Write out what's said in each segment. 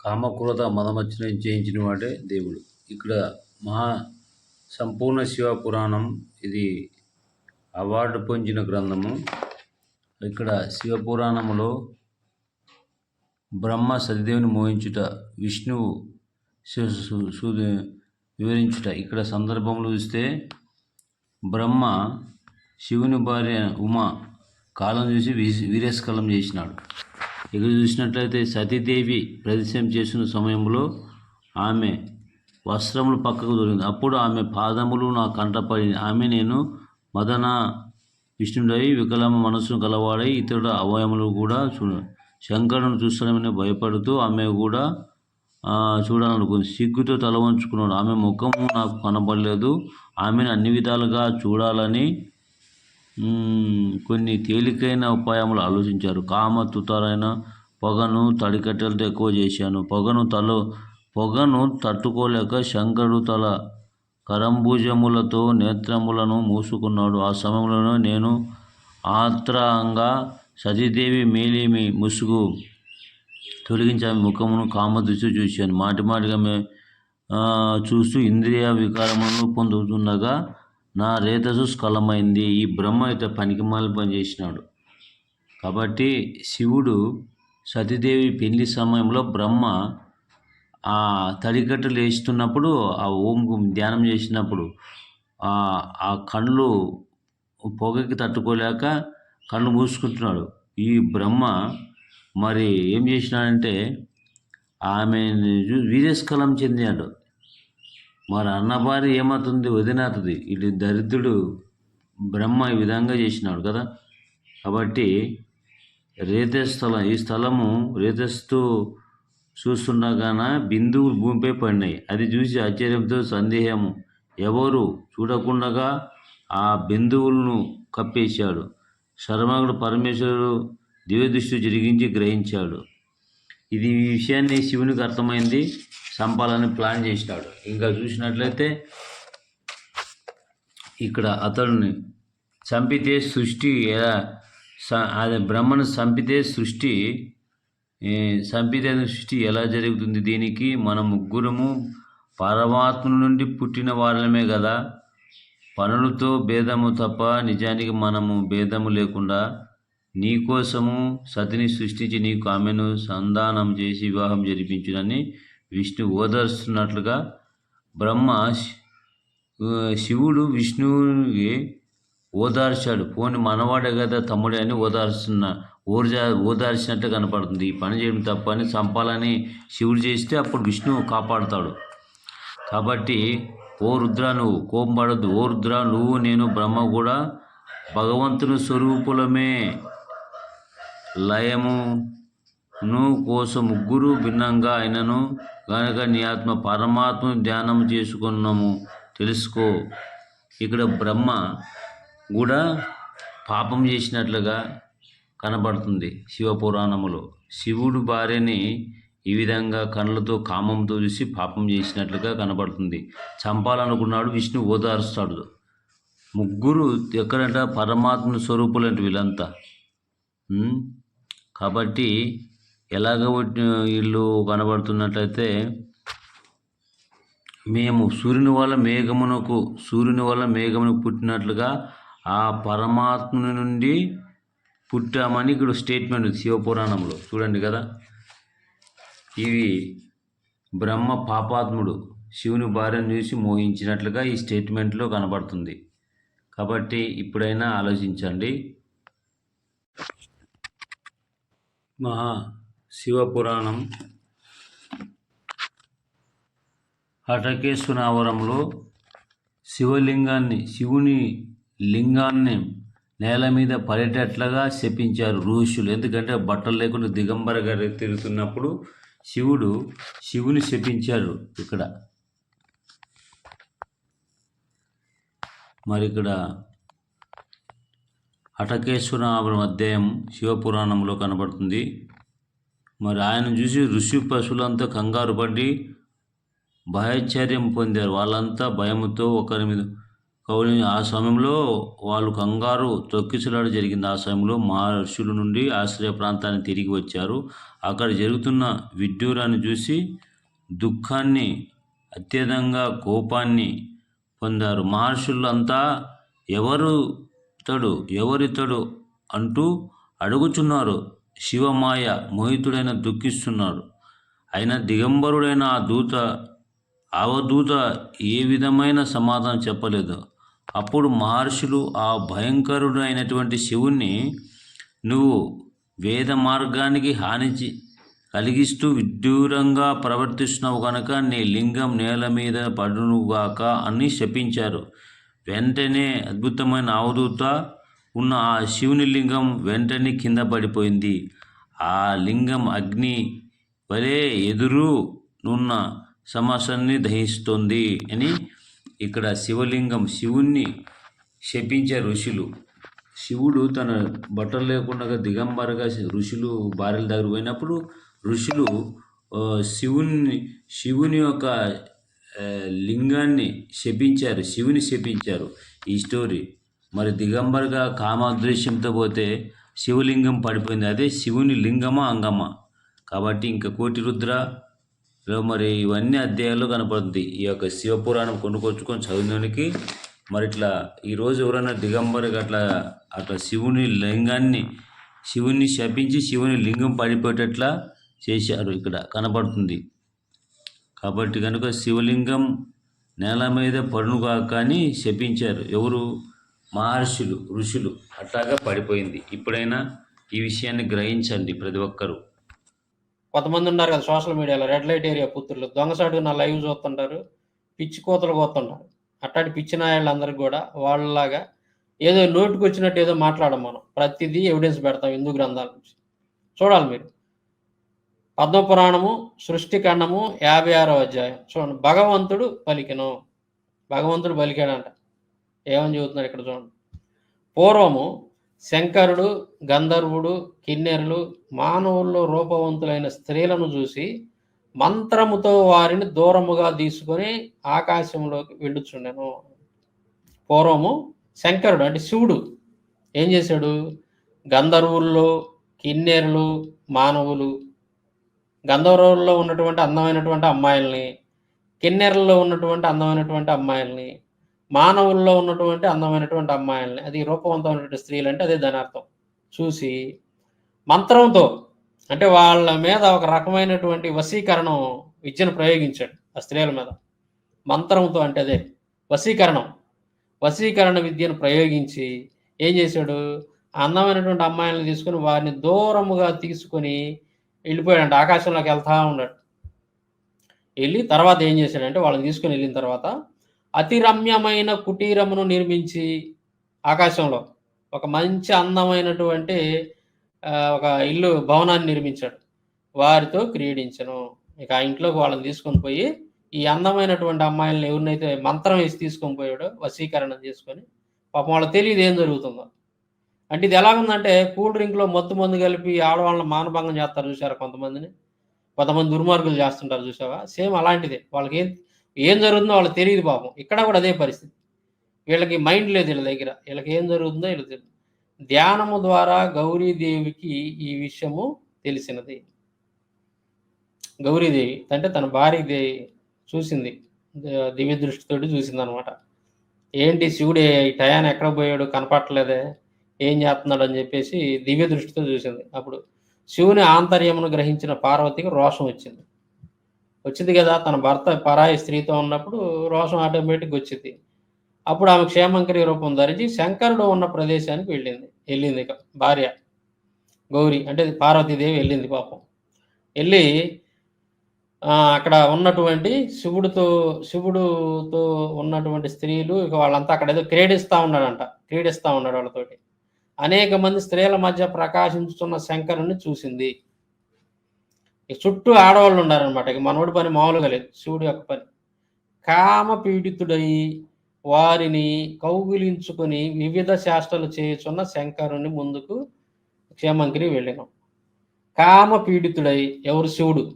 కామక్రోధ మదమచ్చని జయించిన వాడే దేవుడు. ఇక్కడ మహా సంపూర్ణ శివ పురాణం ఇది అవార్డు పొందిన గ్రంథము. ఇక్కడ శివ పురాణములో బ్రహ్మ సతిదేవిని మోహించుట విష్ణువు సు- సూది వివరించుట. ఇక్కడ సందర్భంలో చూస్తే బ్రహ్మ శివుని భార్య ఉమ కాలం చూసి వీ వీరేస్కలం చేసినాడు. ఇక్కడ చూసినట్లయితే సతీదేవి ప్రదర్శనం చేసిన సమయంలో ఆమె వస్త్రములు పక్కకు దొరికింది అప్పుడు ఆమె పాదములు నా కంటపడి ఆమె నేను మదన విష్ణుడై వికలమ మనస్సును కలవాడై ఇతరుల అవయములు కూడా చూడ శంకరుని చూస్తానని భయపడుతూ ఆమె కూడా చూడాలనుకుంది. సిగ్గుతో తల వంచుకున్నాడు. ఆమె ముఖము నాకు కనపడలేదు ఆమెను అన్ని విధాలుగా చూడాలని కొన్ని తేలికైన ఉపాయములు ఆలోచించారు. కామ తుతారైన పొగను తడికట్టెలతో ఎక్కువ చేశాను. పొగను తల పొగను తట్టుకోలేక శంకరుడు తల కరంభుజములతో నేత్రములను మూసుకున్నాడు. ఆ సమయంలో నేను ఆత్రంగా సతీదేవి మేలిమి ముసుగు తొలగించాము ముఖమును కామదృష్టి చూశాను. మాటి మాటిగా మే చూస్తూ ఇంద్రియ వికారములను పొందుతుండగా నా రేతసు స్ఖలమైంది. ఈ బ్రహ్మ ఇత పనికిమాల పని చేసినాడు. కాబట్టి శివుడు సతీదేవి పెళ్ళి సమయంలో బ్రహ్మ ఆ తడికట్టలు వేస్తున్నప్పుడు ఆ ఓంకు ధ్యానం చేసినప్పుడు ఆ ఆ కళ్ళు పొగకి తట్టుకోలేక కళ్ళు మూసుకుంటున్నాడు. ఈ బ్రహ్మ మరి ఏం చేసినాడంటే ఆమె వీరస్కలం చెందాడు మరి అన్న భార్య ఏమవుతుంది? వదినవుతుంది ఇటు దరిద్రుడు బ్రహ్మ ఈ విధంగా చేసినాడు కదా. కాబట్టి రేత స్థలం ఈ స్థలము రేతస్తూ చూస్తుండగాన బిందువులు భూమిపై పడినాయి. అది చూసి ఆశ్చర్యంతో సందేహము. ఎవరు? చూడకుండగా ఆ బిందువులను కప్పేశాడు. శర్మగుడు పరమేశ్వరుడు దివ్యదృష్టి జరిగించి గ్రహించాడు. ఇది ఈ విషయాన్ని శివునికి అర్థమైంది. చంపాలని ప్లాన్ చేసినాడు. ఇంకా చూసినట్లయితే ఇక్కడ అతడిని చంపితే సృష్టి ఎలా అది బ్రహ్మను చంపితే సృష్టి చంపితే సృష్టి ఎలా జరుగుతుంది? దీనికి మన ముగ్గురము పరమాత్మ నుండి పుట్టిన వారమే కదా. పనులతో భేదము తప్ప నిజానికి మనము భేదము లేకుండా నీకోసము సతిని సృష్టించి నీకు ఆమెను సంధానం చేసి వివాహం జరిపించునని విష్ణు ఓదర్స్తున్నట్లుగా బ్రహ్మ శి- శివుడు విష్ణువుని ఓదార్చాడు. పోని మనవాడే కదా తమ్ముడే అని ఓదార్చున్న ఓర్జా ఓదార్చినట్టు కనపడుతుంది. ఈ పని చేయడం తప్పని చంపాలని శివుడు చేస్తే అప్పుడు విష్ణువు కాపాడుతాడు. కాబట్టి ఓ రుద్ర నువ్వు కోపం పడద్దు. ఓ రుద్ర నువ్వు నేను బ్రహ్మ కూడా భగవంతుని స్వరూపులమే. లయమును కోసం ముగ్గురు భిన్నంగా అయినను కనుక నీ ఆత్మ పరమాత్మ ధ్యానం చేసుకున్నాము తెలుసుకో. ఇక్కడ బ్రహ్మ కూడా పాపం చేసినట్లుగా కనబడుతుంది శివపురాణములో శివుడు భార్యని ఈ విధంగా కళ్ళతో కామంతో చూసి పాపం చేసినట్లుగా కనబడుతుంది. చంపాలనుకున్నాడు విష్ణు ఓదారుస్తాడు. ముగ్గురు ఎక్కడంట? పరమాత్మ స్వరూపులంటే వీళ్ళంతా. కాబట్టి ఎలాగ వీళ్ళు కనబడుతున్నట్లయితే మేము సూర్యుని వల్ల మేఘమునకు సూర్యుని వల్ల మేఘమునకు పుట్టినట్లుగా ఆ పరమాత్ముని నుండి పుట్టామని ఇక్కడ స్టేట్మెంట్ ఉంది శివపురాణంలో చూడండి కదా. ఇవి బ్రహ్మ పాపాత్ముడు శివుని భార్యను చూసి మోహించినట్లుగా ఈ స్టేట్మెంట్లో కనబడుతుంది. కాబట్టి ఇప్పుడైనా ఆలోచించండి. మహా శివపురాణం. హటకేశ్వరావరంలో శివలింగాన్ని శివుని లింగాన్ని నేల మీద పడేటట్లుగా శపించారు ఋషులు. ఎందుకంటే బట్టలు లేకుండా దిగంబరగా తిరుగుతున్నప్పుడు శివుడు శివుని శపించారు ఇక్కడ. మరి ఇక్కడ హటకేశ్వరావరం అధ్యాయం శివపురాణంలో కనబడుతుంది. మరి ఆయన చూసి ఋషి పశువులంతా కంగారు పడి భయాశ్చర్యం పొందారు. వాళ్ళంతా భయముతో ఒకరి మీద కౌలి ఆ సమయంలో వాళ్ళు కంగారు తొక్కిసలాట జరిగింది. ఆ సమయంలో మహర్షుల నుండి ఆశ్రయ ప్రాంతానికి తిరిగి వచ్చారు. అక్కడ జరుగుతున్న విడ్డూరాన్ని చూసి దుఃఖాన్ని అత్యధికంగా కోపాన్ని పొందారు. మహర్షులంతా ఎవరు తడు ఎవరితడు అంటూ అడుగుచున్నారు. శివమాయ మోహితుడైన దుఃఖిస్తున్నాడు. అయిన దిగంబరుడైన ఆ దూత అవధూత ఏ విధమైన సమాధానం చెప్పలేదు. అప్పుడు మహర్షులు ఆ భయంకరుడైనటువంటి శివుణ్ణి నువ్వు వేద మార్గానికి హాని కలిగిస్తూ విడ్డూరంగా ప్రవర్తిస్తున్నావు కనుక నీ లింగం నేల మీద పడునుగాక అని శపించారు. వెంటనే అద్భుతమైన అవధూత ఉన్న ఆ శివుని లింగం వెంటనే కింద పడిపోయింది. ఆ లింగం అగ్ని వలె ఎదురు నున్న సమాసాన్ని దహిస్తుంది అని ఇక్కడ శివలింగం శివుణ్ణి శపించే ఋషులు. శివుడు తన బట్టలు లేకుండా దిగంబరగా ఋషులు భార్యల దగ్గర పోయినప్పుడు ఋషులు శివుణ్ణి శివుని శివుని యొక్క లింగాన్ని శపించారు శివుని శపించారు ఈ స్టోరీ. మరి దిగంబరగా కామాదృశ్యంతో పోతే శివలింగం పడిపోయింది. అదే శివుని లింగమా అంగమా? కాబట్టి ఇంకా కోటి రుద్ర మరి ఇవన్నీ అధ్యాయాల్లో కనపడుతుంది. ఈ యొక్క శివపురాణం కొనుకొచ్చుకొని చదివినోనికి మరి ఇట్లా ఈరోజు ఎవరైనా దిగంబరికి అట్లా అట్లా శివుని లింగాన్ని శివుని శపించి శివుని లింగం పడిపోయేటట్లా చేశారు ఇక్కడ కనపడుతుంది. కాబట్టి కనుక శివలింగం నేల మీద పడునుగా కానీ శపించారు. ఎవరు? మహర్షులు ఋషులు. అట్లాగా పడిపోయింది. ఇప్పుడైనా ఈ విషయాన్ని గ్రహించండి ప్రతి ఒక్కరూ. కొంతమంది ఉన్నారు కదా సోషల్ మీడియాలో రెడ్ లైట్ ఏరియా పుత్రులు దొంగసాటుగా నా లైవ్ చూస్తుంటారు పిచ్చి కోతలు కోతుంటారు అట్లాంటి పిచ్చి నాయాళ్ళందరికీ కూడా వాళ్ళలాగా ఏదో నోటికి వచ్చినట్టు ఏదో మాట్లాడం మనం ప్రతిదీ ఎవిడెన్స్ పెడతాం హిందూ గ్రంథాల నుంచి. చూడాలి మీరు. పద్మపురాణము సృష్టిఖండము యాభై ఆరో అధ్యాయం. చూడండి భగవంతుడు పలికెను. భగవంతుడు పలికాడంట. ఏమని చెబుతున్నాడు ఇక్కడ చూడండి. పూర్వము శంకరుడు గంధర్వుడు కిన్నెరులు మానవుల్లో రూపవంతులైన స్త్రీలను చూసి మంత్రముతో వారిని దూరముగా తీసుకొని ఆకాశంలోకి వెళ్ళుచుండెను. పూర్వము శంకరుడు అంటే శివుడు ఏం చేశాడు? గంధర్వుల్లో కిన్నెరులు మానవులు గంధర్వుల్లో ఉన్నటువంటి అందమైనటువంటి అమ్మాయిల్ని కిన్నెరల్లో ఉన్నటువంటి అందమైనటువంటి అమ్మాయిల్ని మానవుల్లో ఉన్నటువంటి అందమైనటువంటి అమ్మాయిల్ని అది రూపవంతమైనటువంటి స్త్రీలు అంటే అదే దాని అర్థం చూసి మంత్రంతో అంటే వాళ్ళ మీద ఒక రకమైనటువంటి వశీకరణం విద్యను ప్రయోగించాడు ఆ స్త్రీల మీద. మంత్రంతో అంటే అదే వశీకరణం. వశీకరణ విద్యను ప్రయోగించి ఏం చేశాడు? అందమైనటువంటి అమ్మాయిలను తీసుకొని వారిని దూరముగా తీసుకొని వెళ్ళిపోయాడంట ఆకాశంలోకి వెళ్తా ఉన్నాడు. వెళ్ళి తర్వాత ఏం చేశాడంటే వాళ్ళని తీసుకొని వెళ్ళిన తర్వాత అతి రమ్యమైన కుటీరమును నిర్మించి ఆకాశంలో ఒక మంచి అందమైనటువంటి ఒక ఇల్లు భవనాన్ని నిర్మించాడు. వారితో క్రీడించను. ఇక ఆ ఇంట్లోకి వాళ్ళని తీసుకొని పోయి ఈ అందమైనటువంటి అమ్మాయిలను ఎవరినైతే మంత్రం వేసి తీసుకొని పోయాడో వశీకరణం చేసుకొని పాపం వాళ్ళకి తెలియదు ఏం జరుగుతుందో. అంటే ఇది ఎలాగుందంటే కూల్ డ్రింక్లో మత్తు మందు కలిపి ఆడవాళ్ళని మానభంగం చేస్తారు చూసారా కొంతమందిని? కొంతమంది దుర్మార్గులు చేస్తుంటారు చూసావా సేమ్ అలాంటిదే. వాళ్ళకి ఏం ఏం జరుగుతుందో వాళ్ళకి తెలియదు పాపం. ఇక్కడ కూడా అదే పరిస్థితి. వీళ్ళకి మైండ్ లేదు వీళ్ళ దగ్గర. వీళ్ళకి ఏం జరుగుతుందో వీళ్ళకి తెలియదు ధ్యానము ద్వారా గౌరీదేవికి ఈ విషయము తెలిసినది. గౌరీదేవి అంటే తన భార్య చూసింది. దివ్య దృష్టితోటి చూసింది అనమాట ఏంటి శివుడే ఈ టయాన్ని ఎక్కడ పోయాడు? కనపట్టలేదే ఏం చేస్తున్నాడు అని చెప్పేసి దివ్య దృష్టితో చూసింది. అప్పుడు శివుని ఆంతర్యమును గ్రహించిన పార్వతికి రోషం వచ్చింది. వచ్చింది కదా తన భర్త పరాయి స్త్రీతో ఉన్నప్పుడు రోషం ఆటోమేటిక్ వచ్చింది. అప్పుడు ఆమె క్షేమంకరి రూపం ధరించి శంకరుడు ఉన్న ప్రదేశానికి వెళ్ళింది. వెళ్ళింది ఇక భార్య గౌరి అంటే పార్వతీదేవి వెళ్ళింది పాపం. వెళ్ళి అక్కడ ఉన్నటువంటి శివుడితో శివుడుతో ఉన్నటువంటి స్త్రీలు ఇక వాళ్ళంతా అక్కడ ఏదో క్రీడిస్తూ ఉన్నాడంట. క్రీడిస్తూ ఉన్నాడు వాళ్ళతోటి. అనేక మంది స్త్రీల మధ్య ప్రకాశించుతున్న శంకరుని చూసింది. చుట్టూ ఆడవాళ్ళు ఉన్నారనమాట ఇక మనోడి పని మామూలుగా లేదు. శివుడి యొక్క పని. కామ పీడితుడై వారిని కౌగిలించుకొని వివిధ శాస్త్రాలు చేయుచున్న శంకరుని ముందుకు క్షేమంకిని వెళ్ళినాం. కామ పీడితుడై ఎవరు? శివుడు.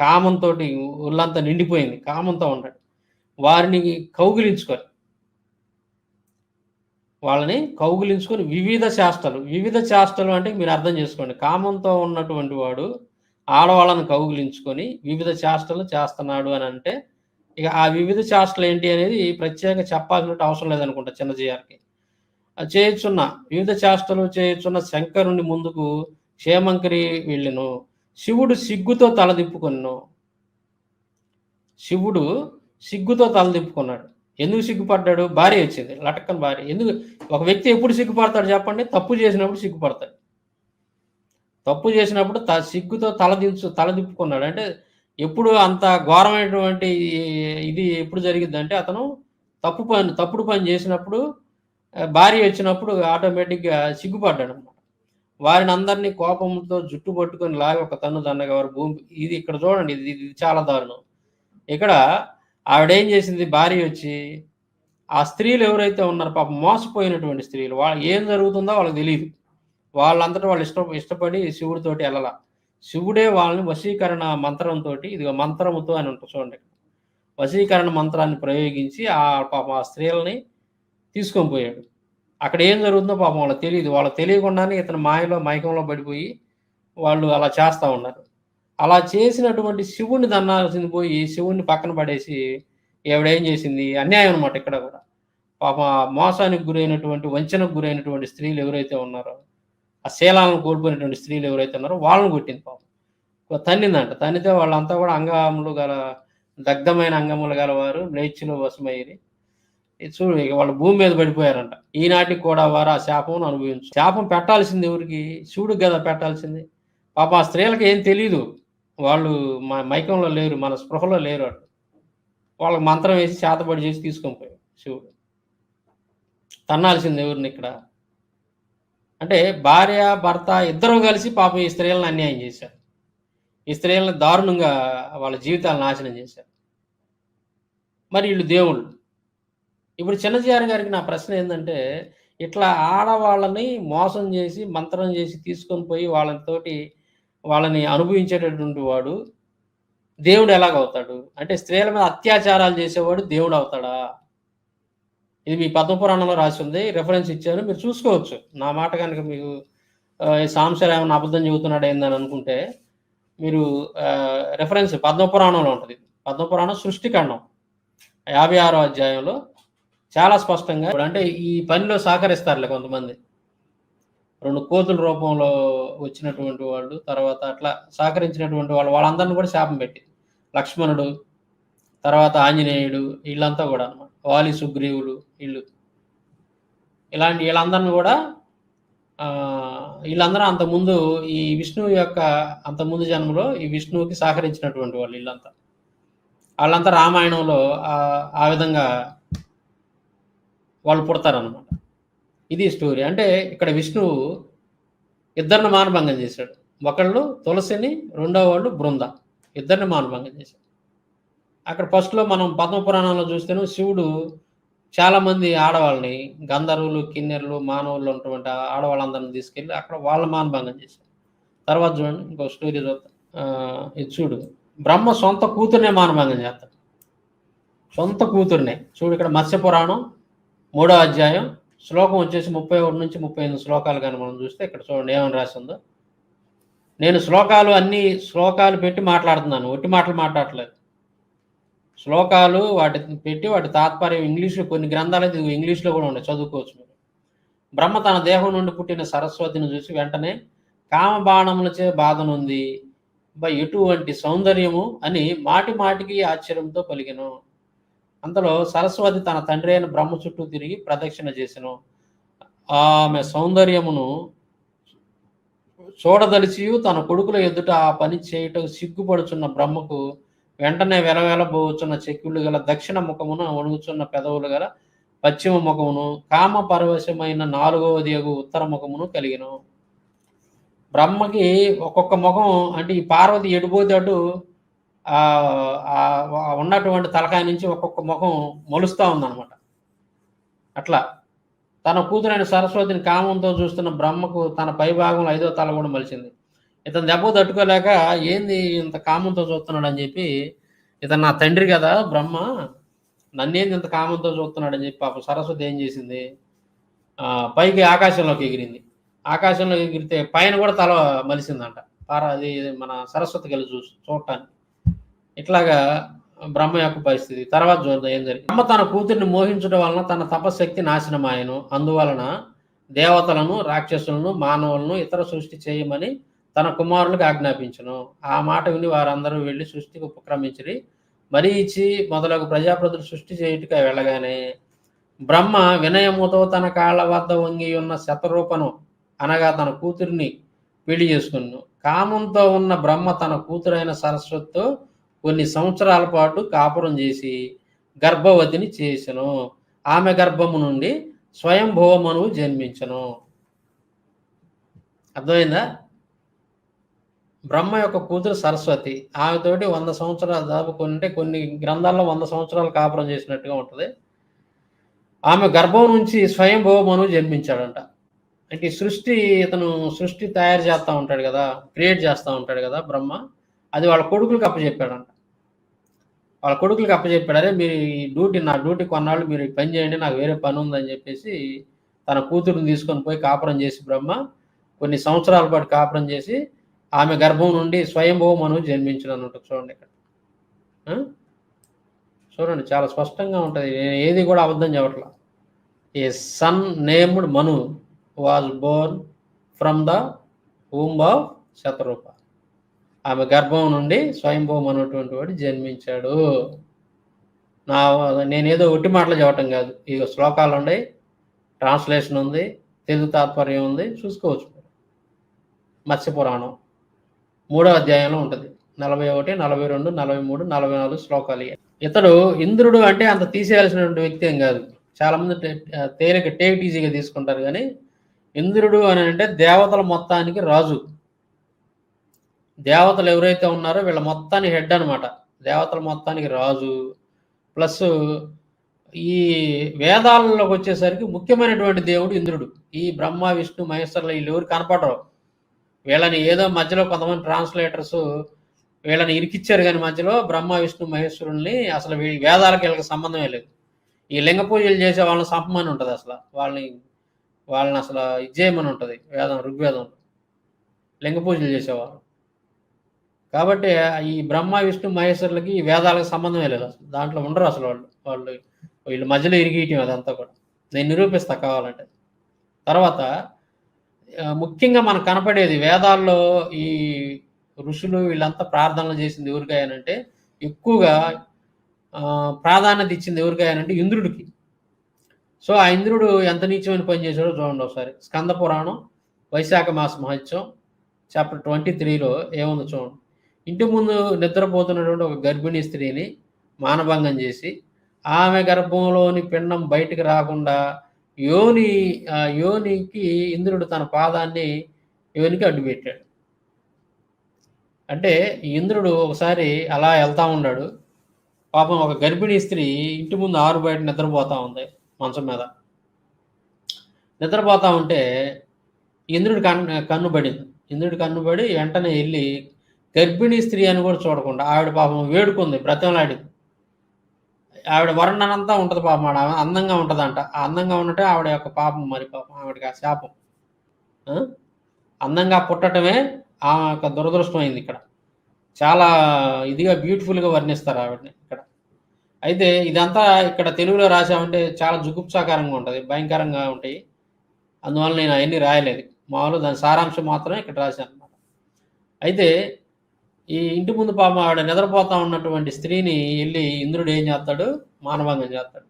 కామంతో ఒళ్ళంతా నిండిపోయింది. కామంతో ఉన్నాడు వారిని కౌగిలించుకొని వాళ్ళని కౌగులించుకొని వివిధ చేష్టలు వివిధ చేష్టలు అంటే మీరు అర్థం చేసుకోండి. కామంతో ఉన్నటువంటి వాడు ఆడవాళ్ళని కౌగులించుకొని వివిధ చేష్టలు చేస్తున్నాడు అని అంటే ఇక ఆ వివిధ చేష్టలు ఏంటి అనేది ప్రత్యేకంగా చెప్పాల్సిన అవసరం లేదనుకుంటా చిన్నజీఆర్కి అది చేయుచున్న వివిధ చేష్టలు చేయుచున్న శంకరుని ముందుకు క్షేమంకరి వెళ్ళిను. శివుడు సిగ్గుతో తలదిప్పుకొను శివుడు సిగ్గుతో తలదిప్పుకున్నాడు ఎందుకు సిగ్గుపడ్డాడు? భార్య వచ్చింది లటక్కన భార్య. ఎందుకు? ఒక వ్యక్తి ఎప్పుడు సిగ్గుపడతాడు చెప్పండి? తప్పు చేసినప్పుడు సిగ్గుపడతాడు. తప్పు చేసినప్పుడు త సిగ్గుతో తలదించు తలదిప్పుకున్నాడు అంటే ఎప్పుడు అంత ఘోరమైనటువంటి ఇది ఎప్పుడు జరిగిద్దంటే అతను తప్పు పని తప్పుడు పని చేసినప్పుడు భార్య వచ్చినప్పుడు ఆటోమేటిక్గా సిగ్గుపడ్డాడు అనమాట వారిని అందరినీ కోపంతో జుట్టు పట్టుకొని లాగి ఒక తన్ను దండగా వారు భూమి ఇది ఇక్కడ చూడండి ఇది ఇది చాలా దారుణం. ఇక్కడ ఆవిడ ఏం చేసింది? భార్య వచ్చి ఆ స్త్రీలు ఎవరైతే ఉన్నారో పాపం మోసపోయినటువంటి స్త్రీలు వాళ్ళు ఏం జరుగుతుందో వాళ్ళకి తెలియదు వాళ్ళంతటా వాళ్ళు ఇష్ట ఇష్టపడి శివుడితోటి వెళ్ళాల శివుడే వాళ్ళని వశీకరణ మంత్రంతో ఇది మంత్రముతో అని ఉంటుంది చూడండి వశీకరణ మంత్రాన్ని ప్రయోగించి ఆ పాపం ఆ స్త్రీలని తీసుకొని పోయాడు. అక్కడ ఏం జరుగుతుందో పాపం వాళ్ళకి తెలియదు వాళ్ళకి తెలియకుండానే ఇతను మాయలో మైకంలో పడిపోయి వాళ్ళు అలా చేస్తూ ఉన్నారు. అలా చేసినటువంటి శివుణ్ణి దన్నాల్సింది పోయి శివుణ్ణి పక్కన పడేసి ఏం చేసింది? అన్యాయం అనమాట ఇక్కడ కూడా. పాప మోసానికి గురైనటువంటి వంచనకు గురైనటువంటి స్త్రీలు ఎవరైతే ఉన్నారో ఆ శీలాలను కోల్పోయినటువంటి స్త్రీలు ఎవరైతే ఉన్నారో వాళ్ళని కొట్టింది పాపం. తన్నిందంట. తన్నితే వాళ్ళంతా కూడా అంగములు గల దగ్ధమైన అంగములు గల వారు మ్లేచ్చులు వశమయ్యి చూడు ఇక వాళ్ళు భూమి మీద పడిపోయారంట. ఈనాటికి కూడా వారు ఆ శాపం అనుభవించు. శాపం పెట్టాల్సింది ఎవరికి? శివుడికి కదా పెట్టాల్సింది. పాప ఆ స్త్రీలకు ఏం తెలియదు వాళ్ళు మా మైకంలో లేరు మన స్పృహలో లేరు అటు వాళ్ళకి మంత్రం వేసి చేతబడి చేసి తీసుకొని పోయాడు శివుడు. తన్నాల్సింది ఎవరిని ఇక్కడ? అంటే భార్య భర్త ఇద్దరు కలిసి పాపం ఈ స్త్రీలను అన్యాయం చేశారు. ఈ స్త్రీలను దారుణంగా వాళ్ళ జీవితాలను నాశనం చేశారు. మరి వీళ్ళు దేవుళ్ళు. ఇప్పుడు చిన్నజీఆర్ గారికి నా ప్రశ్న ఏంటంటే ఇట్లా ఆడవాళ్ళని మోసం చేసి మంత్రం చేసి తీసుకొని పోయి వాళ్ళతోటి వాళ్ళని అనుభవించేటటువంటి వాడు దేవుడు ఎలాగవుతాడు అంటే స్త్రీల మీద అత్యాచారాలు చేసేవాడు దేవుడు అవుతాడా? ఇది మీ పద్మపురాణంలో రాసి ఉంది. రెఫరెన్స్ ఇచ్చాను మీరు చూసుకోవచ్చు. నా మాట కనుక మీకు ఆ, ఏమైనా అబద్ధం చెబుతున్నాడు ఏందని అనుకుంటే మీరు రెఫరెన్స్ పద్మపురాణంలో ఉంటుంది. పద్మపురాణం సృష్టికాండం యాభై ఆరో అధ్యాయంలో చాలా స్పష్టంగా అంటే ఈ పనిలో సహకరిస్తారులే కొంతమంది. రెండు కోతుల రూపంలో వచ్చినటువంటి వాళ్ళు తర్వాత అట్లా సహకరించినటువంటి వాళ్ళు వాళ్ళందరిని కూడా శాపం పెట్టి. లక్ష్మణుడు తర్వాత ఆంజనేయుడు వీళ్ళంతా కూడా అన్నమాట. వాలి సుగ్రీవులు వీళ్ళు. ఇలాంటి వీళ్ళందరిని కూడా వీళ్ళందరూ అంతకుముందు ఈ విష్ణువు యొక్క అంతకుముందు జన్మలో ఈ విష్ణువుకి సహకరించినటువంటి వాళ్ళు వీళ్ళంతా. వాళ్ళంతా రామాయణంలో ఆ విధంగా వాళ్ళు పుడతారనమాట ఇది స్టోరీ అంటే ఇక్కడ విష్ణువు ఇద్దరిని మానభంగం చేశాడు. ఒకళ్ళు తులసిని రెండో వాళ్ళు బృంద. ఇద్దరిని మానభంగం చేశాడు. అక్కడ ఫస్ట్లో మనం పద్మపురాణంలో చూస్తేనే శివుడు చాలామంది ఆడవాళ్ళని గంధర్వులు కిన్నెర్లు మానవులు ఉన్నటువంటి ఆడవాళ్ళందరిని తీసుకెళ్ళి అక్కడ వాళ్ళ మానభంగం చేశాడు. తర్వాత చూడండి ఇంకో స్టోరీ చూద్దాం. ఇది చూడు. బ్రహ్మ సొంత కూతుర్నే మానభంగం చేస్తాడు. సొంత కూతుర్నే. చూడు ఇక్కడ మత్స్య పురాణం మూడో అధ్యాయం శ్లోకం వచ్చేసి ముప్పై ఒకటి నుంచి ముప్పై ఎనిమిది శ్లోకాలు కానీ మనం చూస్తే ఇక్కడ చూడండి ఏమని రాసిందో? నేను శ్లోకాలు అన్ని శ్లోకాలు పెట్టి మాట్లాడుతున్నాను. ఒట్టి మాటలు మాట్లాడట్లేదు. శ్లోకాలు వాటి పెట్టి వాటి తాత్పర్యం ఇంగ్లీష్లో కొన్ని గ్రంథాలు అయితే ఇంగ్లీష్లో కూడా ఉన్నాయి. చదువుకోవచ్చు మీరు. బ్రహ్మ తన దేహం నుండి పుట్టిన సరస్వతిని చూసి వెంటనే కామబాణములచే బాధనుంది. ఎటువంటి సౌందర్యము అని మాటి మాటికి ఆశ్చర్యంతో పలికెను. అంతలో సరస్వతి తన తండ్రి అయిన బ్రహ్మ చుట్టూ తిరిగి ప్రదక్షిణ చేసెను. ఆమె సౌందర్యమును చూడదలిచి తన కొడుకుల ఎదుట ఆ పని చేయుటకు సిగ్గుపడుచున్న బ్రహ్మకు వెంటనే వెలవెలబోచున్న చెక్కులు గల దక్షిణ ముఖమును వణుగుచున్న పెదవులు గల పశ్చిమ ముఖమును కామ పరవశమైన నాలుగవది ఉత్తర ముఖమును కలిగిను. బ్రహ్మకి ఒక్కొక్క ముఖం అంటే ఈ పార్వతి ఎడిపోతే అటు ఉన్నటువంటి తలకాయ నుంచి ఒక్కొక్క ముఖం మొలుస్తూ ఉందన్నమాట. అట్లా. తన కూతురైన సరస్వతిని కామంతో చూస్తున్న బ్రహ్మకు తన పై భాగంలో ఐదో తల కూడా మలిచింది. ఇతను దెబ్బ తట్టుకోలేక ఏంది ఇంత కామంతో చూస్తున్నాడు అని చెప్పి ఇతను నా తండ్రి కదా బ్రహ్మ నన్నేంది ఇంత కామంతో చూస్తున్నాడు అని చెప్పి పాప సరస్వతి ఏం చేసింది? పైకి ఆకాశంలోకి ఎగిరింది. ఆకాశంలో ఎగిరితే పైన కూడా తల మలిసిందంట. పార అది మన సరస్వతికి వెళ్ళి చూ చూడటానికి. ఇట్లాగా బ్రహ్మ యొక్క పరిస్థితి. తర్వాత చూద్దాం ఏం జరిగింది. బ్రహ్మ తన కూతుర్ని మోహించడం వలన తన తపశక్తి నాశనమాయను. అందువలన దేవతలను రాక్షసులను మానవులను ఇతర సృష్టి చేయమని తన కుమారులకు ఆజ్ఞాపించను. ఆ మాట విని వారందరూ వెళ్ళి సృష్టికి ఉపక్రమించి ఇచ్చి మొదలగు ప్రజాప్రతులు సృష్టి చేయుటకై వెళ్ళగానే బ్రహ్మ వినయముతో తన కాళ్ళ వద్ద వంగి ఉన్న శతరూపను అనగా తన కూతురిని పెళ్ళి చేసుకున్నాను కామంతో ఉన్న బ్రహ్మ తన కూతురైన సరస్వతితో కొన్ని సంవత్సరాల పాటు కాపురం చేసి గర్భవతిని చేసెను. ఆమె గర్భము నుండి స్వయంభవ మనువు జన్మించను. అర్థమైందా? బ్రహ్మ యొక్క కూతురు సరస్వతి. ఆమెతోటి వంద సంవత్సరాలు దాపుకుంటే కొన్ని కొన్ని గ్రంథాల్లో వంద సంవత్సరాలు కాపురం చేసినట్టుగా ఉంటుంది. ఆమె గర్భం నుంచి స్వయంభవ మనువు జన్మించాడంట. అంటే సృష్టి ఇతను సృష్టి తయారు చేస్తూ ఉంటాడు కదా క్రియేట్ చేస్తూ ఉంటాడు కదా బ్రహ్మ. అది వాళ్ళ కొడుకులకు అప్పచెప్పాడంట. వాళ్ళ కొడుకులకు అప్పచెప్పాడు. అరే మీరు ఈ డ్యూటీ నా డ్యూటీ కొన్నాళ్ళు మీరు పని చేయండి నాకు వేరే పని ఉందని చెప్పేసి తన కూతురుని తీసుకొని పోయి కాపురం చేసి బ్రహ్మ కొన్ని సంవత్సరాల పాటు కాపురం చేసి ఆమె గర్భం నుండి స్వయంభవ మనువు జన్మించడం అన్నట్టు చూడండి ఇక్కడ. చూడండి చాలా స్పష్టంగా ఉంటుంది. ఏది కూడా అబద్ధం చెప్పట్లా. A son named Manu was born from the womb of Shatarupa. ఆమె గర్భం నుండి స్వయంభవం అనేటువంటి వాడు జన్మించాడు. నా నేనేదో ఒట్టి మాటలు చెప్పటం కాదు. ఈ శ్లోకాలు ఉన్నాయి ట్రాన్స్లేషన్ ఉంది తెలుగు తాత్పర్యం ఉంది చూసుకోవచ్చు మత్స్యపురాణం మత్స్య పురాణం మూడో అధ్యాయంలో ఉంటుంది. నలభై ఒకటి నలభై రెండు నలభై మూడు నలభై నాలుగు శ్లోకాలు. ఇతడు ఇంద్రుడు అంటే అంత తీసేయాల్సినటువంటి వ్యక్తి ఏం కాదు. చాలామంది తేలిక టేక్ ఈజీగా తీసుకుంటారు కానీ ఇంద్రుడు అని అంటే దేవతల మొత్తానికి రాజు. దేవతలు ఎవరైతే ఉన్నారో వీళ్ళ మొత్తానికి హెడ్ అనమాట దేవతల మొత్తానికి రాజు. ప్లస్ ఈ వేదాలలోకి వచ్చేసరికి ముఖ్యమైనటువంటి దేవుడు ఇంద్రుడు. ఈ బ్రహ్మ విష్ణు మహేశ్వరులు వీళ్ళు ఎవరు కనపడరు. వీళ్ళని ఏదో మధ్యలో కొంతమంది ట్రాన్స్లేటర్స్ వీళ్ళని ఇరికిచ్చారు కానీ మధ్యలో బ్రహ్మ విష్ణు మహేశ్వరుల్ని అసలు వీ- వేదాలకు వీళ్ళకి సంబంధమే లేదు. ఈ లింగ పూజలు చేసే వాళ్ళని సంపమని ఉంటుంది అసలు. వాళ్ళని వాళ్ళని అసలు ఇచ్చేయమని ఉంటుంది. వేదం ఋగ్వేదం లింగ పూజలు చేసేవాళ్ళు. కాబట్టి ఈ బ్రహ్మ విష్ణు మహేశ్వరులకి ఈ వేదాలకు సంబంధమే లేదు. అసలు దాంట్లో ఉండరు అసలు వాళ్ళు. వాళ్ళు వీళ్ళు మధ్యలో ఇరిగియటం అదంతా కూడా. నేను నిరూపిస్తా కావాలంటే. తర్వాత ముఖ్యంగా మనకు కనపడేది వేదాల్లో ఈ ఋషులు వీళ్ళంతా ప్రార్థనలు చేసింది ఎవరికాయనంటే ఎక్కువగా ప్రాధాన్యత ఇచ్చింది ఎవరికాయనంటే ఇంద్రుడికి. సో ఆ ఇంద్రుడు ఎంత నీచమైన పని చేశాడో చూడండి ఒకసారి. స్కంద పురాణం వైశాఖ మాస మహత్యం చాప్టర్ ట్వంటీ త్రీలో ఏముందో చూడండి. ఇంటి ముందు నిద్రపోతున్నటువంటి ఒక గర్భిణీ స్త్రీని మానభంగం చేసి ఆమె గర్భంలోని పిండం బయటికి రాకుండా యోని ఆ యోనికి ఇంద్రుడు తన పాదాన్ని యోనికి అడ్డుపెట్టాడు అంటే ఇంద్రుడు ఒకసారి అలా వెళ్తా ఉన్నాడు. పాపం ఒక గర్భిణీ స్త్రీ ఇంటి ముందు ఆరు బయట నిద్రపోతూ ఉంది మంచం మీద. నిద్రపోతూ ఉంటే ఇంద్రుడి కన్ను కన్ను పడింది. ఇంద్రుడి కన్ను పడి వెంటనే వెళ్ళి గర్భిణీ స్త్రీ అని కూడా చూడకుండా ఆవిడ పాపం వేడుకుంది బ్రతంలాడింది ఆవిడ వర్ణనంతా ఉంటుంది పాపం ఆడ అందంగా ఉంటుందంట. ఆ అందంగా ఉండటం ఆవిడ యొక్క పాపం మరి పాపం ఆవిడకి ఆ శాపం. అందంగా పుట్టటమే ఆమె యొక్క దురదృష్టం అయింది ఇక్కడ. చాలా ఇదిగా బ్యూటిఫుల్గా వర్ణిస్తారు ఆవిడని ఇక్కడ. అయితే ఇదంతా ఇక్కడ తెలుగులో రాసామంటే చాలా జుగుప్సాకారంగా ఉంటుంది భయంకరంగా ఉంటాయి. అందువల్ల నేను అవన్నీ రాయలేదు. మామూలు దాని సారాంశం మాత్రమే ఇక్కడ రాశాను అనమాట అయితే ఈ ఇంటి ముందు పాపం ఆవిడ నిద్రపోతా ఉన్నటువంటి స్త్రీని వెళ్ళి ఇంద్రుడు ఏం చేస్తాడు? మానభంగం చేస్తాడు.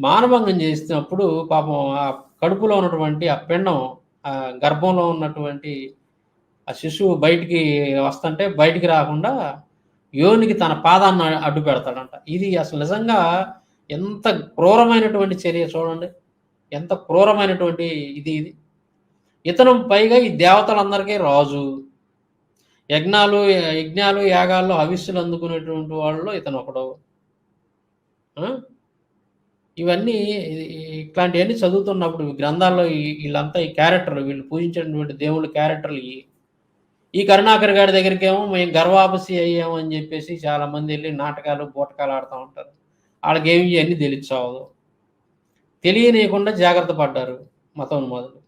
మానభంగం చేసినప్పుడు పాపం ఆ కడుపులో ఉన్నటువంటి ఆ పిండం ఆ గర్భంలో ఉన్నటువంటి ఆ శిశువు బయటికి వస్తుంటే బయటికి రాకుండా యోనికి తన పాదాన్ని అడ్డు పెడతాడంట. ఇది అసలు నిజంగా ఎంత క్రూరమైనటువంటి చర్య చూడండి. ఎంత క్రూరమైనటువంటి ఇది ఇది. ఇతను పైగా ఈ దేవతలందరికీ రాజు. యజ్ఞాలు యజ్ఞాలు యాగాల్లో హవిస్సులు అందుకునేటువంటి వాళ్ళు ఇతను ఒకడు. ఇవన్నీ ఇట్లాంటివన్నీ చదువుతున్నప్పుడు గ్రంథాల్లో ఈ- వీళ్ళంతా ఈ క్యారెక్టర్లు వీళ్ళు పూజించినటువంటి దేవుళ్ళ క్యారెక్టర్లు ఈ. ఈ కరుణాకర్ గారి దగ్గరికి ఏమో మేము గర్వాపసి అయ్యాము అని చెప్పేసి చాలా మంది వెళ్ళి నాటకాలు బూటకాలు ఆడుతూ ఉంటారు. వాళ్ళకి ఏమి అన్నీ తెలియచావదు తెలియనీయకుండా జాగ్రత్త పడ్డారు మతోన్మాదులు.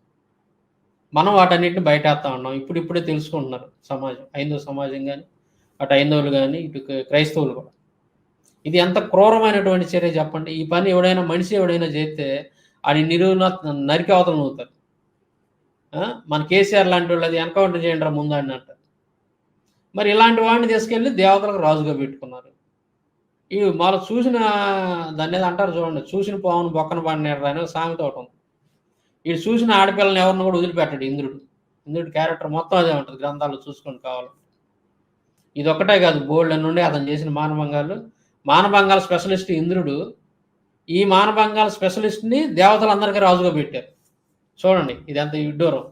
మనం వాటన్నిటిని బయటేస్తా ఉన్నాం. ఇప్పుడు ఇప్పుడే తెలుసుకుంటున్నారు సమాజం హైందవ సమాజం కానీ అటు హైందవులు కానీ ఇటు క్రైస్తవులు కూడా. ఇది ఎంత క్రూరమైనటువంటి చర్య చెప్పండి. ఈ పని ఎవడైనా మనిషి ఎవడైనా చేస్తే అది నిరువున నరికి అవతల అవుతారు మన కేసీఆర్ లాంటి వాళ్ళు అది ఎన్కౌంటర్ చేయండి రా ముందు అని అంటారు. మరి ఇలాంటి వాడిని తీసుకెళ్ళి దేవతలకు రాజుగా పెట్టుకున్నారు. ఈ వాళ్ళు చూసిన దాన్ని అంటారు చూడండి. చూసిన పావును బొక్కన పడినాడు అని సామెత ఒకటి ఉంది. వీడు చూసిన ఆడపిల్లని ఎవరిని కూడా వదిలిపెట్టాడు ఇంద్రుడు. ఇంద్రుడి క్యారెక్టర్ మొత్తం అదే ఉంటుంది. గ్రంథాలు చూసుకొని కావాలి. ఇది ఒక్కటే కాదు బోల్డ్ నుండి అతను చేసిన మానభంగాలు. మానభంగాల స్పెషలిస్ట్ ఇంద్రుడు. ఈ మానభంగాల స్పెషలిస్ట్ని దేవతలందరికీ రాజుగా పెట్టారు. చూడండి ఇది అంత విడ్డూరం.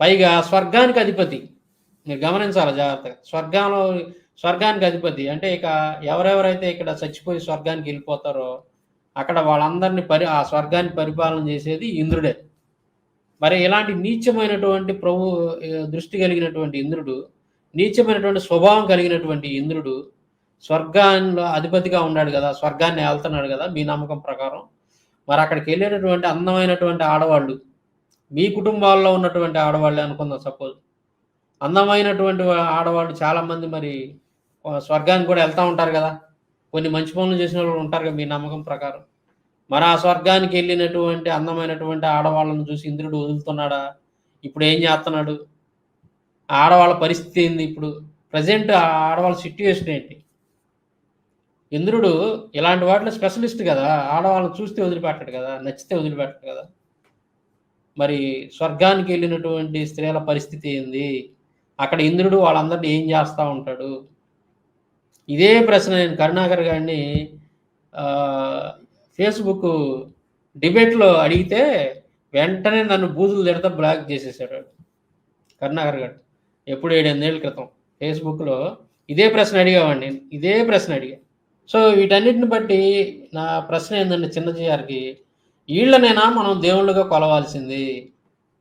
పైగా స్వర్గానికి అధిపతి. మీరు గమనించాలి జాగ్రత్తగా. స్వర్గంలో స్వర్గానికి అధిపతి. అంటే ఇక ఎవరెవరైతే ఇక్కడ చచ్చిపోయి స్వర్గానికి వెళ్ళిపోతారో అక్కడ వాళ్ళందరినీ పరి ఆ స్వర్గాన్ని పరిపాలన చేసేది ఇంద్రుడే. మరి ఇలాంటి నీచమైనటువంటి ప్రభు దృష్టి కలిగినటువంటి ఇంద్రుడు నీచమైనటువంటి స్వభావం కలిగినటువంటి ఇంద్రుడు స్వర్గాల్లో అధిపతిగా ఉన్నాడు కదా స్వర్గాన్ని వెళ్తున్నాడు కదా మీ నమ్మకం ప్రకారం. మరి అక్కడికి వెళ్ళేటటువంటి అందమైనటువంటి ఆడవాళ్ళు మీ కుటుంబాల్లో ఉన్నటువంటి ఆడవాళ్ళే అనుకుందాం సపోజ్. అందమైనటువంటి ఆడవాళ్ళు చాలామంది మరి స్వర్గానికి కూడా వెళ్తూ ఉంటారు కదా. కొన్ని మంచి పనులు చేసిన వాళ్ళు ఉంటారు కదా మీ నమ్మకం ప్రకారం. మరి ఆ స్వర్గానికి వెళ్ళినటువంటి అందమైనటువంటి ఆడవాళ్ళను చూసి ఇంద్రుడు వదులుతున్నాడా? ఇప్పుడు ఏం చేస్తున్నాడు? ఆడవాళ్ళ పరిస్థితి ఏంది ఇప్పుడు? ప్రజెంట్ ఆడవాళ్ళ సిట్యుయేషన్ ఏంటి? ఇంద్రుడు ఇలాంటి వాటిలో స్పెషలిస్ట్ కదా. ఆడవాళ్ళని చూస్తే వదిలిపెట్టాడు కదా. నచ్చితే వదిలిపెట్టాడు కదా. మరి స్వర్గానికి వెళ్ళినటువంటి స్త్రీల పరిస్థితి ఏంది? అక్కడ ఇంద్రుడు వాళ్ళందరినీ ఏం చేస్తూ ఉంటాడు? ఇదే ప్రశ్న నేను కరుణాకర్ గారిని ఫేస్బుక్ డిబేట్లో అడిగితే వెంటనే నన్ను బూజులు తిడతా బ్లాక్ చేసేసాడు కరుణాకర్ గారు. ఎప్పుడు ఏడెనిమిదేళ్ళ క్రితం ఫేస్బుక్లో ఇదే ప్రశ్న అడిగామండి. ఇదే ప్రశ్న అడిగా. సో వీటన్నిటిని బట్టి నా ప్రశ్న ఏంటంటే చిన్నజీఆర్కి వీళ్ళనైనా మనం దేవుళ్ళుగా కొలవాల్సింది?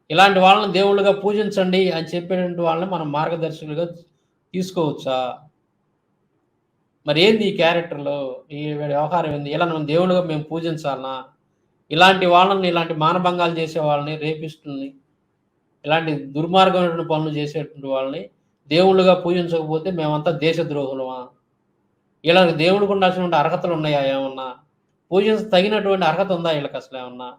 ఇలాంటి వాళ్ళని దేవుళ్ళుగా పూజించండి అని చెప్పేటువంటి వాళ్ళని మనం మార్గదర్శకులుగా తీసుకోవచ్చా? మరి ఏంది ఈ క్యారెక్టర్లో? ఈ వ్యవహారం ఏంది? ఇలా మనం దేవుళ్ళుగా మేము పూజించాలనా? ఇలాంటి వాళ్ళని ఇలాంటి మానభంగాలు చేసే వాళ్ళని రేపిస్తుంది ఇలాంటి దుర్మార్గమైనటువంటి పనులు చేసేటువంటి వాళ్ళని దేవుళ్ళుగా పూజించకపోతే మేమంతా దేశద్రోహులమా? ఇలా దేవుడికి ఉండాల్సినటువంటి అర్హతలు ఉన్నాయా ఏమన్నా? పూజించ తగినటువంటి అర్హత ఉందా వీళ్ళకి అసలు ఏమన్నా?